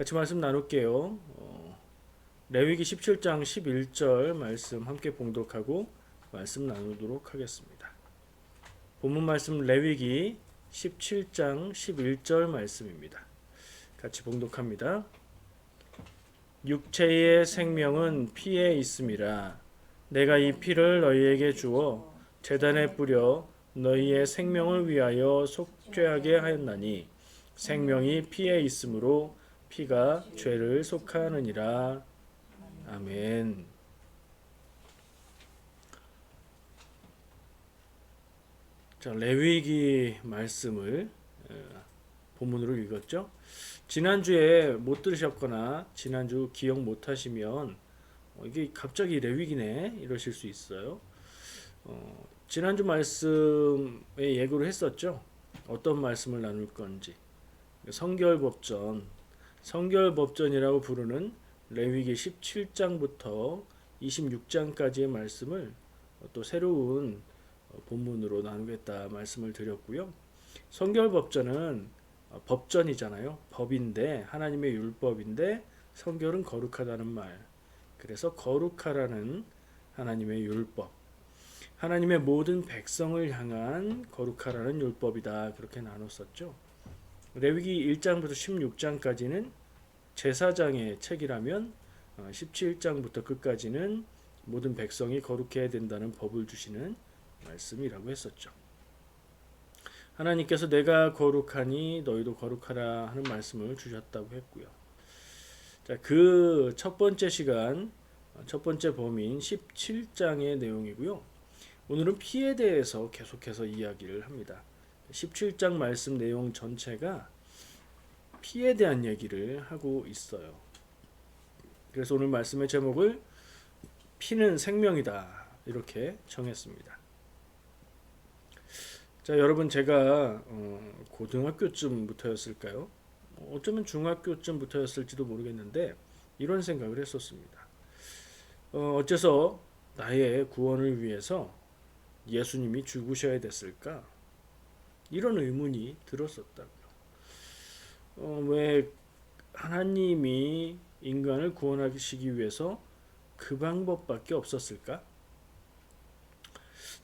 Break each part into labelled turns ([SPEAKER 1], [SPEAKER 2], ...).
[SPEAKER 1] 같이 말씀 나눌게요. 어, 레위기 17장 11절 말씀 함께 봉독하고 말씀 나누도록 하겠습니다. 본문 말씀 레위기 17장 11절 말씀입니다. 같이 봉독합니다. 육체의 생명은 피에 있음이라 내가 이 피를 너희에게 주어 제단에 뿌려 너희의 생명을 위하여 속죄하게 하였나니 생명이 피에 있으므로 피가 죄를 속하느니라. 아멘. 자, 레위기 말씀을 어, 본문으로 읽었죠. 지난주에 못 들으셨거나 지난주 기억 못 하시면 어, 이게 갑자기 레위기네 이러실 수 있어요. 어, 지난주 말씀에 예고를 했었죠. 어떤 말씀을 나눌 건지. 성결법전, 성결법전이라고 부르는 레위기 17장부터 26장까지의 말씀을 또 새로운 본문으로 나누겠다 말씀을 드렸고요. 성결법전은 법전이잖아요. 법인데 하나님의 율법인데 성결은 거룩하다는 말. 그래서 거룩하라는 하나님의 율법. 하나님의 모든 백성을 향한 거룩하라는 율법이다. 그렇게 나눴었죠. 레위기 1장부터 16장까지는 제사장의 책이라면 17장부터 끝까지는 모든 백성이 거룩해야 된다는 법을 주시는 말씀이라고 했었죠. 하나님께서 내가 거룩하니 너희도 거룩하라 하는 말씀을 주셨다고 했고요. 자, 그 첫 번째 시간, 첫 번째 범인 17장의 내용이고요. 오늘은 피에 대해서 계속해서 이야기를 합니다. 17장 말씀 내용 전체가 피에 대한 얘기를 하고 있어요. 그래서 오늘 말씀의 제목을 피는 생명이다 이렇게 정했습니다. 자, 여러분 제가 어, 고등학교쯤부터였을까요? 어쩌면 중학교쯤부터였을지도 모르겠는데 이런 생각을 했었습니다. 어, 어째서 나의 구원을 위해서 예수님이 죽으셔야 됐을까? 이런 의문이 들었었다고요. 어, 왜 하나님이 인간을 구원하시기 위해서 그 방법밖에 없었을까?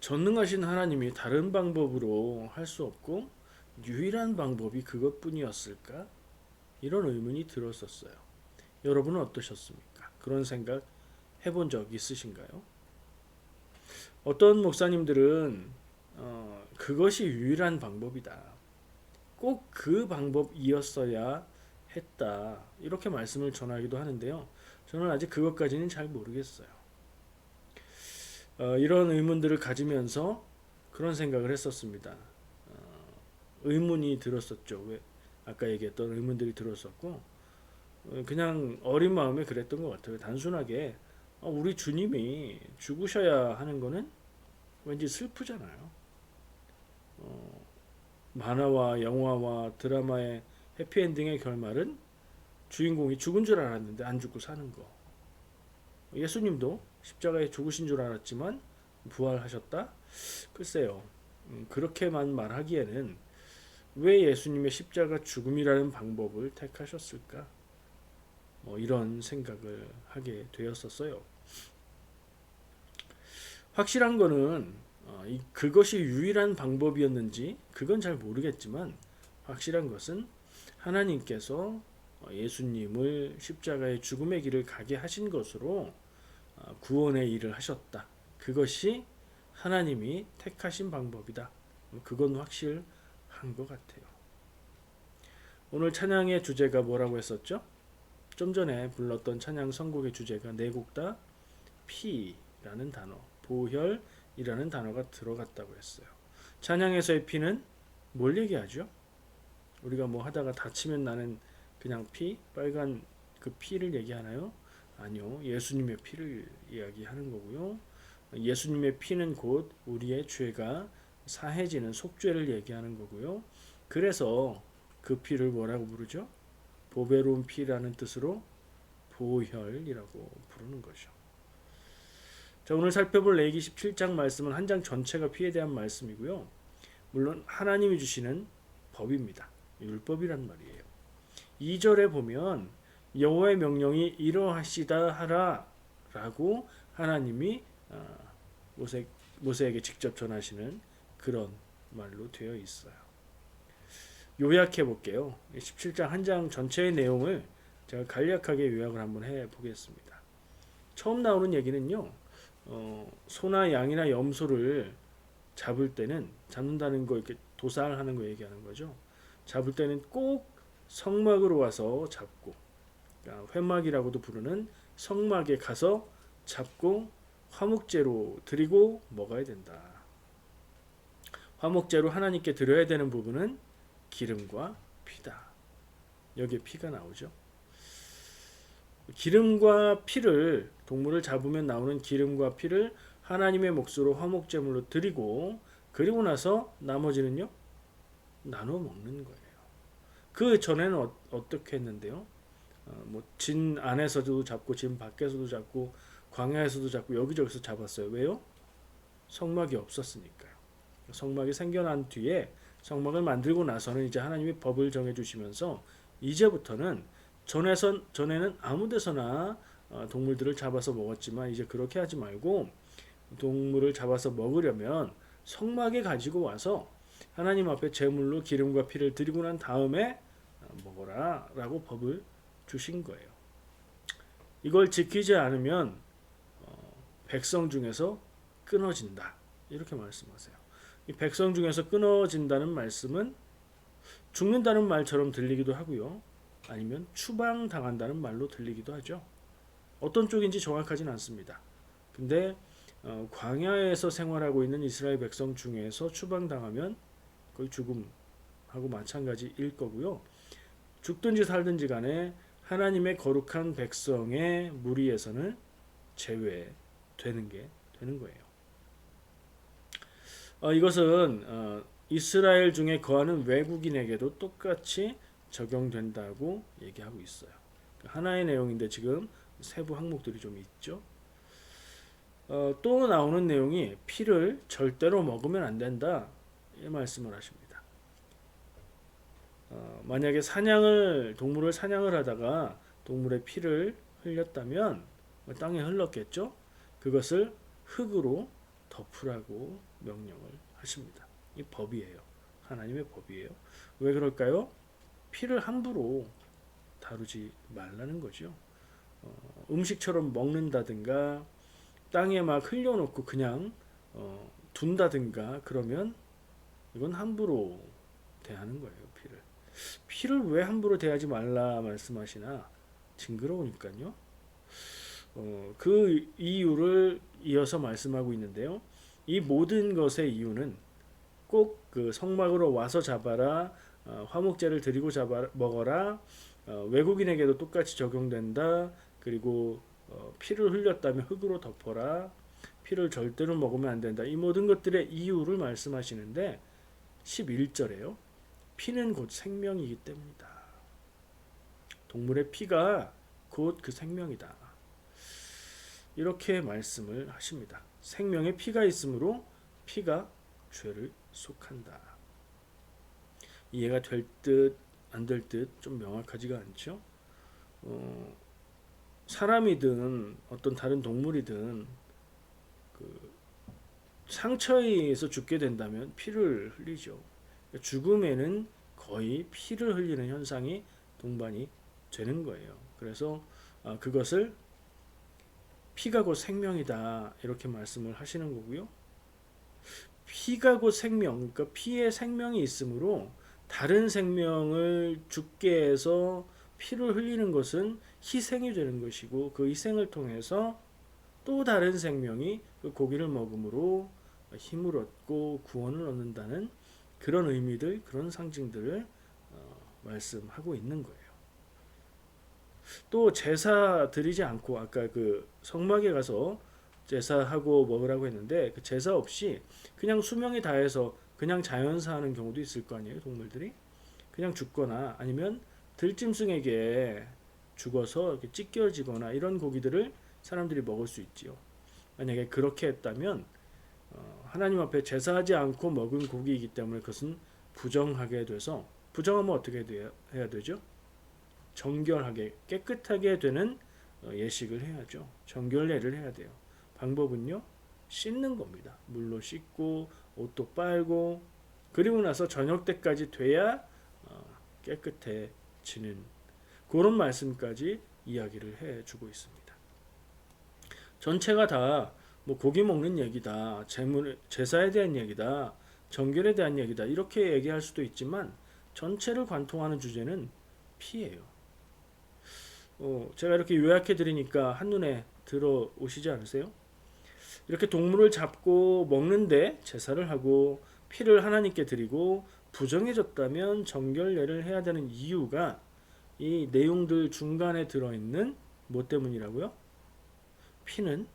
[SPEAKER 1] 전능하신 하나님이 다른 방법으로 할 수 없고 유일한 방법이 그것뿐이었을까? 이런 의문이 들었었어요. 여러분은 어떠셨습니까? 그런 생각 해본 적 있으신가요? 어떤 목사님들은 어, 그것이 유일한 방법이다. 꼭 그 방법이었어야 했다. 이렇게 말씀을 전하기도 하는데요. 저는 아직 그것까지는 잘 모르겠어요. 어, 이런 의문들을 가지면서 그런 생각을 했었습니다. 어, 의문이 들었었죠. 왜 아까 얘기했던 의문들이 들었었고 어, 그냥 어린 마음에 그랬던 것 같아요. 단순하게 어, 우리 주님이 죽으셔야 하는 거는 왠지 슬프잖아요. 어, 만화와 영화와 드라마의 해피엔딩의 결말은 주인공이 죽은 줄 알았는데 안 죽고 사는 거. 예수님도 십자가에 죽으신 줄 알았지만 부활하셨다? 글쎄요. 음, 그렇게만 말하기에는 왜 예수님의 십자가 죽음이라는 방법을 택하셨을까? 뭐 이런 생각을 하게 되었었어요. 확실한 거는 어, 이, 그것이 유일한 방법이었는지 그건 잘 모르겠지만 확실한 것은 하나님께서 어, 예수님을 십자가의 죽음의 길을 가게 하신 것으로 어, 구원의 일을 하셨다. 그것이 하나님이 택하신 방법이다. 그건 확실한 것 같아요. 오늘 찬양의 주제가 뭐라고 했었죠? 좀 전에 불렀던 찬양 선곡의 주제가 네 곡 다 피라는 단어, 보혈 이라는 단어가 들어갔다고 했어요. 찬양에서의 피는 뭘 얘기하죠? 우리가 뭐 하다가 다치면 나는 그냥 피, 빨간 그 피를 얘기하나요? 아니요. 예수님의 피를 이야기하는 거고요. 예수님의 피는 곧 우리의 죄가 사해지는 속죄를 얘기하는 거고요. 그래서 그 피를 뭐라고 부르죠? 보배로운 피라는 뜻으로 보혈이라고 부르는 거죠. 자, 오늘 살펴볼 레기 17장 말씀은 한 장 전체가 피에 대한 말씀이고요. 물론 하나님이 주시는 법입니다. 율법이란 말이에요. 2절에 보면 여호와의 명령이 이러하시다 하라 라고 하나님이 아, 모세 모세에게 직접 전하시는 그런 말로 되어 있어요. 요약해 볼게요. 17장 한 장 전체의 내용을 제가 간략하게 요약을 한번 해 보겠습니다. 처음 나오는 얘기는요. 어, 소나 양이나 염소를 잡을 때는 잡는다는 거 이렇게 도살하는 거 얘기하는 거죠. 잡을 때는 꼭 성막으로 와서 잡고 그러니까 회막이라고도 부르는 성막에 가서 잡고 화목제로 드리고 먹어야 된다. 화목제로 하나님께 드려야 되는 부분은 기름과 피다. 여기에 피가 나오죠. 기름과 피를 동물을 잡으면 나오는 기름과 피를 하나님의 몫으로 화목제물로 드리고 그리고 나서 나머지는요 나눠 먹는 거예요. 그 전에는 어, 떻게 했는데요? 어, 뭐진 안에서도 잡고 진 밖에서도 잡고 광야에서도 잡고 여기저기서 잡았어요. 왜요? 성막이 없었으니까요. 성막이 생겨난 뒤에 성막을 만들고 나서는 이제 하나님이 법을 정해 주시면서 이제부터는 전에선 전에는 아무 데서나 어, 동물들을 잡아서 먹었지만 이제 그렇게 하지 말고 동물을 잡아서 먹으려면 성막에 가지고 와서 하나님 앞에 제물로 기름과 피를 드리고 난 다음에 먹어라라고 법을 주신 거예요. 이걸 지키지 않으면 어, 백성 중에서 끊어진다 이렇게 말씀하세요. 이 백성 중에서 끊어진다는 말씀은 죽는다는 말처럼 들리기도 하고요. 아니면 추방 당한다는 말로 들리기도 하죠. 어떤 쪽인지 정확하진 않습니다. 근데 어, 광야에서 생활하고 있는 이스라엘 백성 중에서 추방당하면 거의 죽음하고 마찬가지일 거고요. 죽든지 살든지 간에 하나님의 거룩한 백성의 무리에서는 제외되는 게 되는 거예요. 어, 이것은 어, 이스라엘 중에 거하는 외국인에게도 똑같이 적용된다고 얘기하고 있어요. 하나의 내용인데 지금 세부 항목들이 좀 있죠. 어, 또 나오는 내용이 피를 절대로 먹으면 안 된다 이 말씀을 하십니다. 어, 만약에 사냥을 동물을 사냥을 하다가 동물의 피를 흘렸다면 뭐 땅에 흘렀겠죠. 그것을 흙으로 덮으라고 명령을 하십니다. 이 법이에요. 하나님의 법이에요. 왜 그럴까요? 피를 함부로 다루지 말라는 거죠. 어, 음식처럼 먹는다든가 땅에 막 흘려놓고 그냥 어, 둔다든가 그러면 이건 함부로 대하는 거예요 피를. 피를 왜 함부로 대하지 말라 말씀하시나 징그러우니까요. 어, 그 이유를 이어서 말씀하고 있는데요. 이 모든 것의 이유는 꼭 그 성막으로 와서 잡아라 어, 화목제를 드리고 잡아 먹어라 어, 외국인에게도 똑같이 적용된다 그리고 어, 피를 흘렸다면 흙으로 덮어라. 피를 절대로 먹으면 안 된다. 이 모든 것들의 이유를 말씀하시는데 11절에요. 피는 곧 생명이기 때문이다. 동물의 피가 곧 그 생명이다. 이렇게 말씀을 하십니다. 생명의 피가 있으므로 피가 죄를 속한다. 이해가 될 듯 안 될 듯 좀 명확하지가 않죠. 어, 사람이든 어떤 다른 동물이든 그 상처에 의해서 죽게 된다면 피를 흘리죠. 그러니까 죽음에는 거의 피를 흘리는 현상이 동반이 되는 거예요. 그래서 아, 그것을 피가 곧 생명이다 이렇게 말씀을 하시는 거고요. 피가 곧 생명, 그러니까 피에 생명이 있으므로 다른 생명을 죽게 해서 피를 흘리는 것은 희생이 되는 것이고 그 희생을 통해서 또 다른 생명이 그 고기를 먹음으로 힘을 얻고 구원을 얻는다는 그런 의미들, 그런 상징들을 어, 말씀하고 있는 거예요. 또 제사 드리지 않고 아까 그 성막에 가서 제사하고 먹으라고 했는데 그 제사 없이 그냥 수명이 다해서 그냥 자연사하는 경우도 있을 거 아니에요 동물들이 그냥 죽거나 아니면 들짐승에게 죽어서 이렇게 찢겨지거나 이런 고기들을 사람들이 먹을 수 있지요. 만약에 그렇게 했다면 어, 하나님 앞에 제사하지 않고 먹은 고기이기 때문에 그것은 부정하게 돼서 부정하면 어떻게 해야 되죠? 정결하게 깨끗하게 되는 어, 예식을 해야죠. 정결례를 해야 돼요. 방법은요. 씻는 겁니다. 물로 씻고 옷도 빨고 그리고 나서 저녁 때까지 돼야 어, 깨끗해지는 그런 말씀까지 이야기를 해주고 있습니다. 전체가 다 뭐 고기 먹는 얘기다, 제물 제사에 대한 얘기다, 정결에 대한 얘기다 이렇게 얘기할 수도 있지만 전체를 관통하는 주제는 피예요. 어, 제가 이렇게 요약해 드리니까 한눈에 들어오시지 않으세요? 이렇게 동물을 잡고 먹는데 제사를 하고 피를 하나님께 드리고 부정해졌다면 정결례를 해야 되는 이유가 이 내용들 중간에 들어있는 뭐 때문이라고요? 피는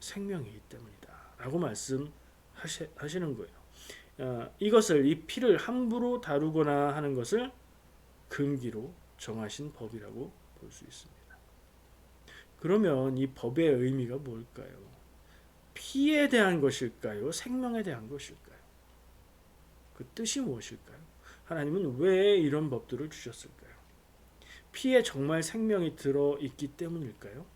[SPEAKER 1] 생명이기 때문이다. 라고 말씀하시는 거예요. 어, 이것을 이 피를 함부로 다루거나 하는 것을 금기로 정하신 법이라고 볼 수 있습니다. 그러면 이 법의 의미가 뭘까요? 피에 대한 것일까요? 생명에 대한 것일까요? 그 뜻이 무엇일까요? 하나님은 왜 이런 법들을 주셨을까요? 피에 정말 생명이 들어 있기 때문일까요?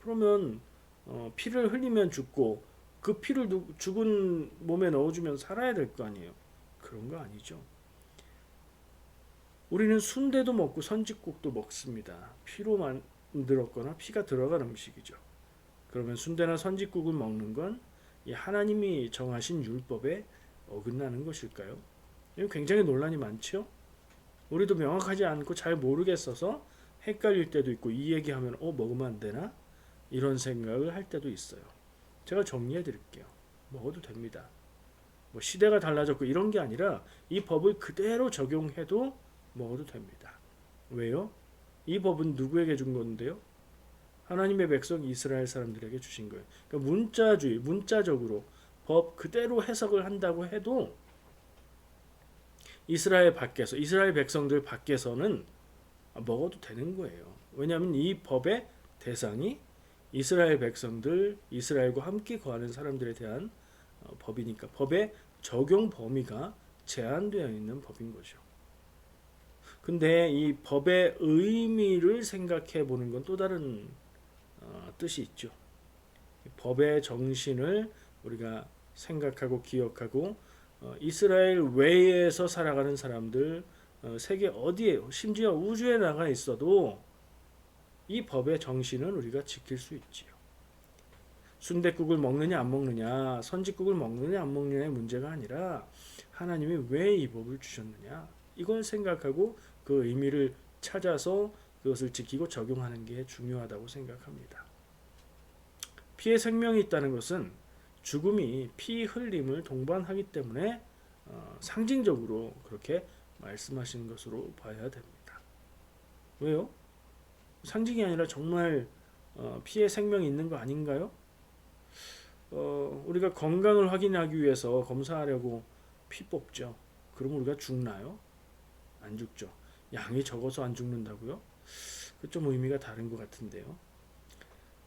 [SPEAKER 1] 그러면 어, 피를 흘리면 죽고 그 피를 누, 죽은 몸에 넣어주면 살아야 될 거 아니에요. 그런 거 아니죠. 우리는 순대도 먹고 선지국도 먹습니다. 피로 만들었거나 피가 들어간 음식이죠. 그러면 순대나 선지국을 먹는 건 하나님이 정하신 율법에 어긋나는 것일까요? 굉장히 논란이 많죠. 우리도 명확하지 않고 잘 모르겠어서 헷갈릴 때도 있고 이 얘기하면 어 먹으면 안 되나 이런 생각을 할 때도 있어요. 제가 정리해 드릴게요. 먹어도 됩니다. 뭐 시대가 달라졌고 이런 게 아니라 이 법을 그대로 적용해도 먹어도 됩니다. 왜요? 이 법은 누구에게 준 건데요? 하나님의 백성 이스라엘 사람들에게 주신 거예요. 그러니까 문자주의, 문자적으로 법 그대로 해석을 한다고 해도 이스라엘 밖에서 이스라엘 백성들 밖에서는 먹어도 되는 거예요. 왜냐하면 이 법의 대상이 이스라엘 백성들, 이스라엘과 함께 거하는 사람들에 대한 어, 법이니까 법의 적용 범위가 제한되어 있는 법인 거죠. 근데 이 법의 의미를 생각해 보는 건 또 다른 어, 뜻이 있죠. 법의 정신을 우리가 생각하고 기억하고 어, 이스라엘 외에서 살아가는 사람들 어, 세계 어디에 심지어 우주에 나가 있어도 이 법의 정신은 우리가 지킬 수 있지요. 순대국을 먹느냐 안 먹느냐, 선지국을 먹느냐 안 먹느냐의 문제가 아니라 하나님이 왜 이 법을 주셨느냐 이걸 생각하고 그 의미를 찾아서 그것을 지키고 적용하는 게 중요하다고 생각합니다. 피에 생명이 있다는 것은 죽음이 피 흘림을 동반하기 때문에 어, 상징적으로 그렇게 말씀하신 것으로 봐야 됩니다. 왜요? 상징이 아니라 정말 어, 피에 생명이 있는 거 아닌가요? 어, 우리가 건강을 확인하기 위해서 검사하려고 피 뽑죠. 그럼 우리가 죽나요? 안 죽죠. 양이 적어서 안 죽는다고요? 그좀 의미가 다른 것 같은데요.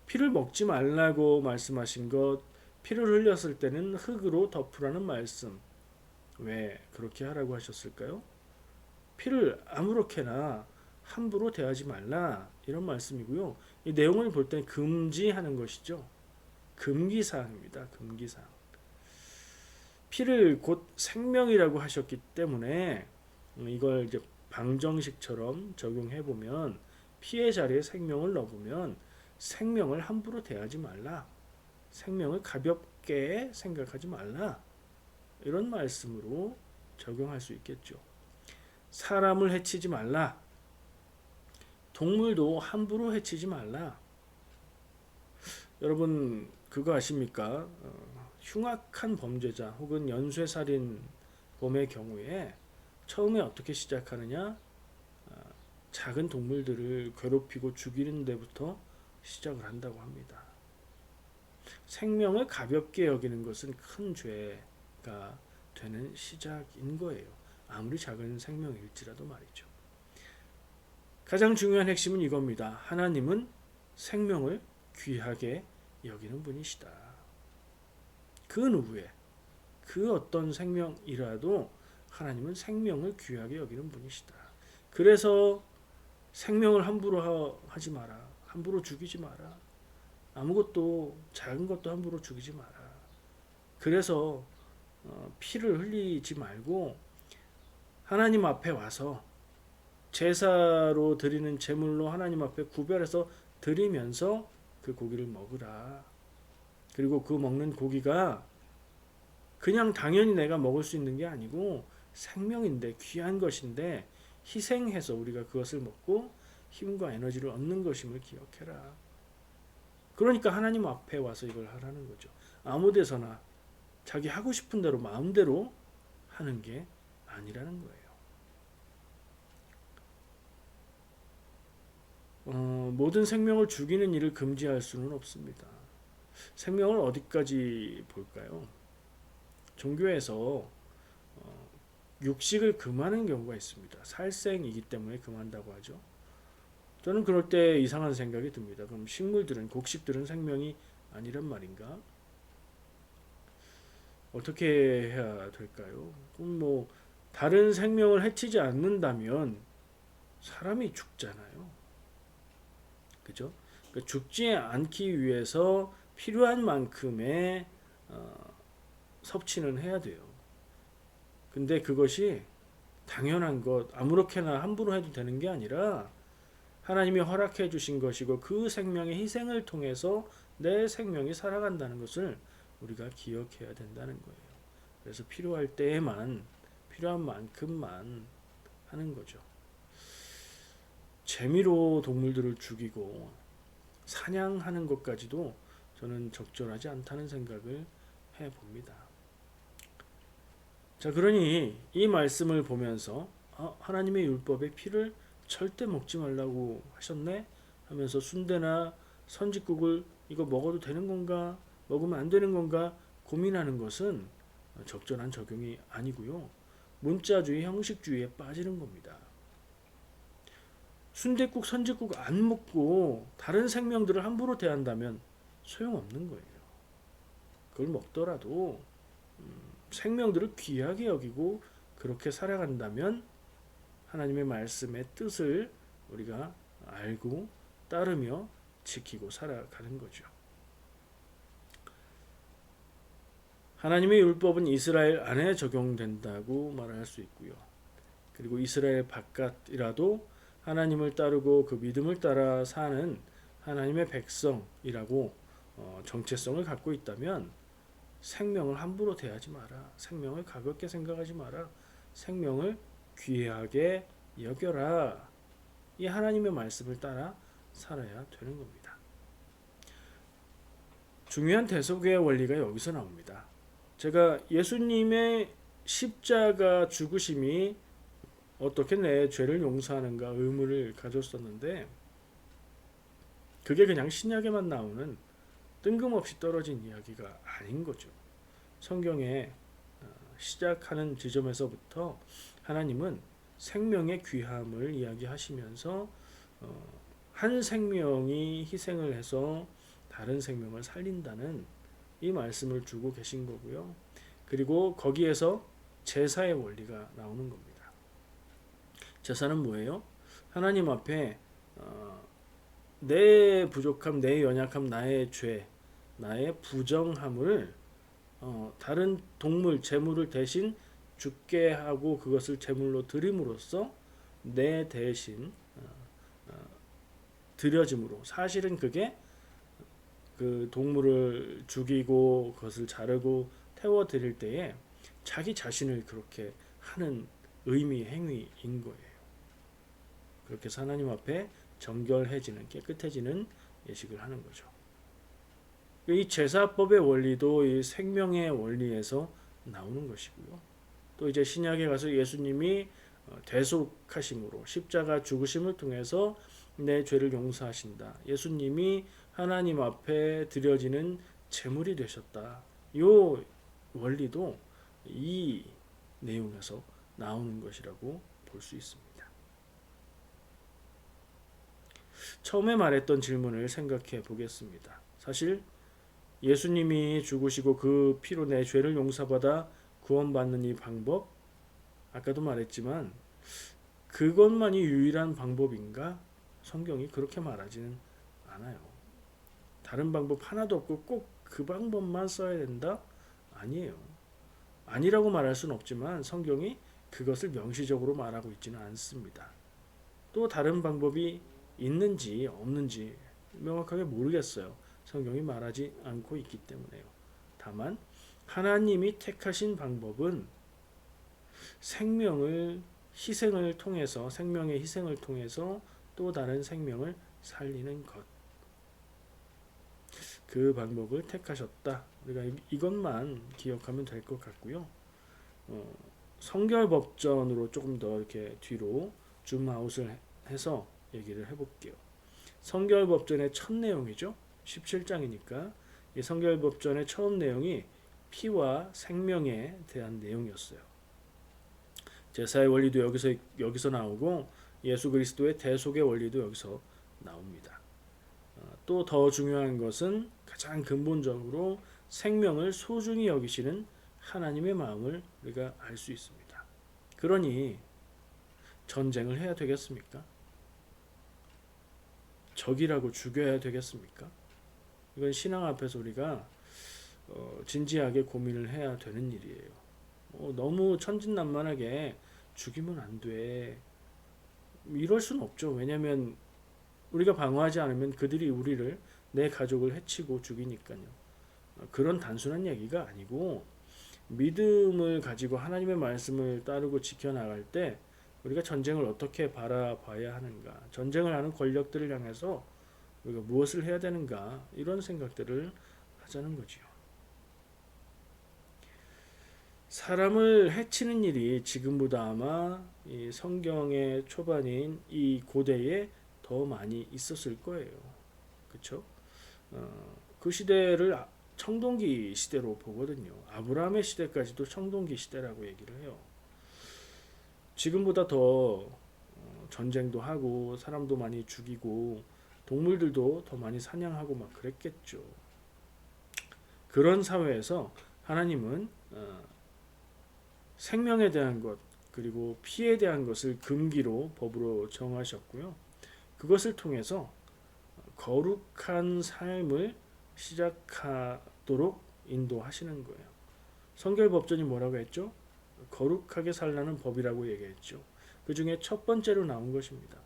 [SPEAKER 1] 피를 먹지 말라고 말씀하신 것, 피를 흘렸을 때는 흙으로 덮으라는 말씀. 왜 그렇게 하라고 하셨을까요? 피를 아무렇게나 함부로 대하지 말라 이런 말씀이고요. 이 내용을 볼 때 금지하는 것이죠. 금기 사항입니다. 금기 사항. 피를 곧 생명이라고 하셨기 때문에 이걸 이제 방정식처럼 적용해 보면 피의 자리에 생명을 넣으면 생명을 함부로 대하지 말라. 생명을 가볍게 생각하지 말라. 이런 말씀으로 적용할 수 있겠죠. 사람을 해치지 말라. 동물도 함부로 해치지 말라. 여러분 그거 아십니까? 어, 흉악한 범죄자 혹은 연쇄살인 범의 경우에 처음에 어떻게 시작하느냐? 어, 작은 동물들을 괴롭히고 죽이는 데부터 시작을 한다고 합니다. 생명을 가볍게 여기는 것은 큰 죄가 되는 시작인 거예요. 아무리 작은 생명일지라도 말이죠. 가장 중요한 핵심은 이겁니다. 하나님은 생명을 귀하게 여기는 분이시다. 그 누구에 그 어떤 생명이라도 하나님은 생명을 귀하게 여기는 분이시다. 그래서 생명을 함부로 하- 하지 마라. 함부로 죽이지 마라. 아무것도 작은 것도 함부로 죽이지 마라. 그래서 어, 피를 흘리지 말고 하나님 앞에 와서 제사로 드리는 제물로 하나님 앞에 구별해서 드리면서 그 고기를 먹으라. 그리고 그 먹는 고기가 그냥 당연히 내가 먹을 수 있는 게 아니고 생명인데 귀한 것인데 희생해서 우리가 그것을 먹고 힘과 에너지를 얻는 것임을 기억해라. 그러니까 하나님 앞에 와서 이걸 하라는 거죠. 아무 데서나 자기 하고 싶은 대로 마음대로 하는 게 아니라는 거예요. 어, 모든 생명을 죽이는 일을 금지할 수는 없습니다. 생명을 어디까지 볼까요? 종교에서 어, 육식을 금하는 경우가 있습니다. 살생이기 때문에 금한다고 하죠. 저는 그럴 때 이상한 생각이 듭니다. 그럼 식물들은 곡식들은 생명이 아니란 말인가? 어떻게 해야 될까요? 그럼 뭐 다른 생명을 해치지 않는다면 사람이 죽잖아요. 그죠? 그러니까 죽지 않기 위해서 필요한 만큼의 어, 섭취는 해야 돼요. 근데 그것이 당연한 것 아무렇게나 함부로 해도 되는 게 아니라 하나님이 허락해 주신 것이고 그 생명의 희생을 통해서 내 생명이 살아간다는 것을 우리가 기억해야 된다는 거예요. 그래서 필요할 때에만 필요한 만큼만 하는 거죠. 재미로 동물들을 죽이고 사냥하는 것까지도 저는 적절하지 않다는 생각을 해 봅니다. 자, 그러니 이 말씀을 보면서 아, 하나님의 율법의 피를 절대 먹지 말라고 하셨네 하면서 순대나 선짓국을 이거 먹어도 되는 건가 먹으면 안 되는 건가 고민하는 것은 적절한 적용이 아니고요. 문자주의 형식주의에 빠지는 겁니다. 순대국 선짓국 안 먹고 다른 생명들을 함부로 대한다면 소용없는 거예요. 그걸 먹더라도 음, 생명들을 귀하게 여기고 그렇게 살아간다면 하나님의 말씀의 뜻을 우리가 알고 따르며 지키고 살아가는 거죠. 하나님의 율법은 이스라엘 안에 적용된다고 말할 수 있고요. 그리고 이스라엘 바깥이라도 하나님을 따르고 그 믿음을 따라 사는 하나님의 백성이라고 어, 정체성을 갖고 있다면 생명을 함부로 대하지 마라. 생명을 가볍게 생각하지 마라. 생명을 귀하게 여겨라. 이 하나님의 말씀을 따라 살아야 되는 겁니다. 중요한 대속의 원리가 여기서 나옵니다. 제가 예수님의 십자가 죽으심이 어떻게 내 죄를 용서하는가 의문을 가졌었는데 그게 그냥 신약에만 나오는 뜬금없이 떨어진 이야기가 아닌 거죠. 성경에 어, 시작하는 지점에서부터 하나님은 생명의 귀함을 이야기하시면서 어, 한 생명이 희생을 해서 다른 생명을 살린다는 이 말씀을 주고 계신 거고요. 그리고 거기에서 제사의 원리가 나오는 겁니다. 제사는 뭐예요? 하나님 앞에 어, 내 부족함, 내 연약함, 나의 죄, 나의 부정함을 어, 다른 동물 제물을 대신 죽게 하고 그것을 제물로 드림으로써 내 대신 어, 어, 드려짐으로 사실은 그게 그 동물을 죽이고 그것을 자르고 태워 드릴 때에 자기 자신을 그렇게 하는 의미 행위인 거예요. 그렇게 하나님 앞에 정결해지는 깨끗해지는 예식을 하는 거죠. 이 제사법의 원리도 이 생명의 원리에서 나오는 것이고요. 또 이제 신약에 가서 예수님이 어, 대속하심으로 십자가 죽으심을 통해서 내 죄를 용서하신다. 예수님이 하나님 앞에 드려지는 제물이 되셨다. 요 원리도 이 내용에서 나오는 것이라고 볼 수 있습니다. 처음에 말했던 질문을 생각해 보겠습니다. 사실 예수님이 죽으시고 그 피로 내 죄를 용서받아 구원받는 이 방법 아까도 말했지만 그것만이 유일한 방법인가? 성경이 그렇게 말하지는 않아요. 다른 방법 하나도 없고 꼭 그 방법만 써야 된다? 아니에요. 아니라고 말할 수는 없지만 성경이 그것을 명시적으로 말하고 있지는 않습니다. 또 다른 방법이 있는지 없는지 명확하게 모르겠어요. 성경이 말하지 않고 있기 때문에요. 다만 하나님이 택하신 방법은 생명을 희생을 통해서 생명의 희생을 통해서 또 다른 생명을 살리는 것. 그 방법을 택하셨다. 우리가 이- 이것만 기억하면 될 것 같고요. 어, 성결 법전으로 조금 더 이렇게 뒤로 줌아웃을 해서 얘기를 해볼게요. 성결 법전의 첫 내용이죠. 17장이니까 이 성결 법전의 처음 내용이 피와 생명에 대한 내용이었어요. 제사의 원리도 여기서 여기서 나오고 예수 그리스도의 대속의 원리도 여기서 나옵니다. 어, 또더 중요한 것은 가장 근본적으로 생명을 소중히 여기시는 하나님의 마음을 우리가 알 수 있습니다. 그러니 전쟁을 해야 되겠습니까? 적이라고 죽여야 되겠습니까? 이건 신앙 앞에서 우리가 어, 진지하게 고민을 해야 되는 일이에요. 어, 너무 천진난만하게 죽이면 안 돼. 이럴 수는 없죠. 왜냐하면 우리가 방어하지 않으면 그들이 우리를 내 가족을 해치고 죽이니까요. 어, 그런 단순한 얘기가 아니고 믿음을 가지고 하나님의 말씀을 따르고 지켜나갈 때 우리가 전쟁을 어떻게 바라봐야 하는가, 전쟁을 하는 권력들을 향해서 우리가 무엇을 해야 되는가 이런 생각들을 하자는 거지요. 사람을 해치는 일이 지금보다 아마 이 성경의 초반인 이 고대에 더 많이 있었을 거예요. 그렇죠? 어, 그 시대를 아- 청동기 시대로 보거든요. 아브라함의 시대까지도 청동기 시대라고 얘기를 해요. 지금보다 더 어, 전쟁도 하고 사람도 많이 죽이고 동물들도 더 많이 사냥하고 막 그랬겠죠. 그런 사회에서 하나님은 어, 생명에 대한 것 그리고 피에 대한 것을 금기로 법으로 정하셨고요. 그것을 통해서 거룩한 삶을 시작하도록 인도하시는 거예요. 성결 법전이 뭐라고 했죠? 거룩하게 살라는 법이라고 얘기했죠. 그 중에 첫 번째로 나온 것입니다.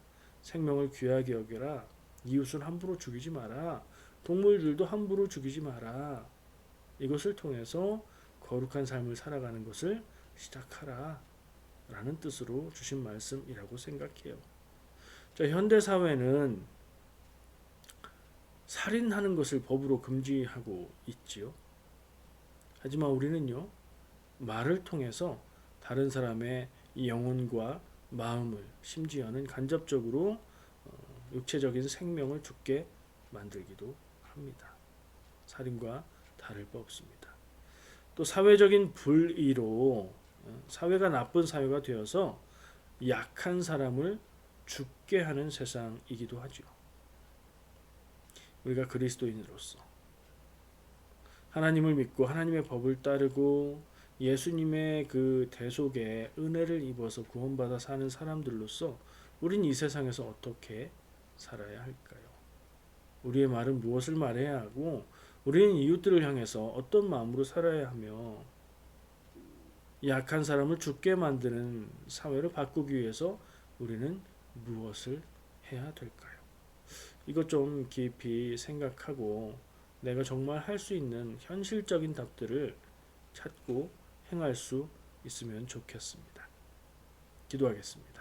[SPEAKER 1] 생명을 귀하게 여겨라. 이웃을 함부로 죽이지 마라. 동물들도 함부로 죽이지 마라. 이것을 통해서 거룩한 삶을 살아가는 것을 시작하라. 라는 뜻으로 주신 말씀이라고 생각해요. 자, 현대 사회는 살인하는 것을 법으로 금지하고 있지요. 하지만 우리는요, 말을 통해서 다른 사람의 이 영혼과 마음을 심지어는 간접적으로 어, 육체적인 생명을 죽게 만들기도 합니다. 살인과 다를 바 없습니다. 또 사회적인 불의로 어, 사회가 나쁜 사회가 되어서 약한 사람을 죽게 하는 세상이기도 하죠. 우리가 그리스도인으로서 하나님을 믿고 하나님의 법을 따르고 예수님의 그 대속에 은혜를 입어서 구원받아 사는 사람들로서 우린 이 세상에서 어떻게 살아야 할까요? 우리의 말은 무엇을 말해야 하고 우리는 이웃들을 향해서 어떤 마음으로 살아야 하며 약한 사람을 죽게 만드는 사회를 바꾸기 위해서 우리는 무엇을 해야 될까요? 이것 좀 깊이 생각하고 내가 정말 할 수 있는 현실적인 답들을 찾고 행할 수 있으면 좋겠습니다. 기도하겠습니다.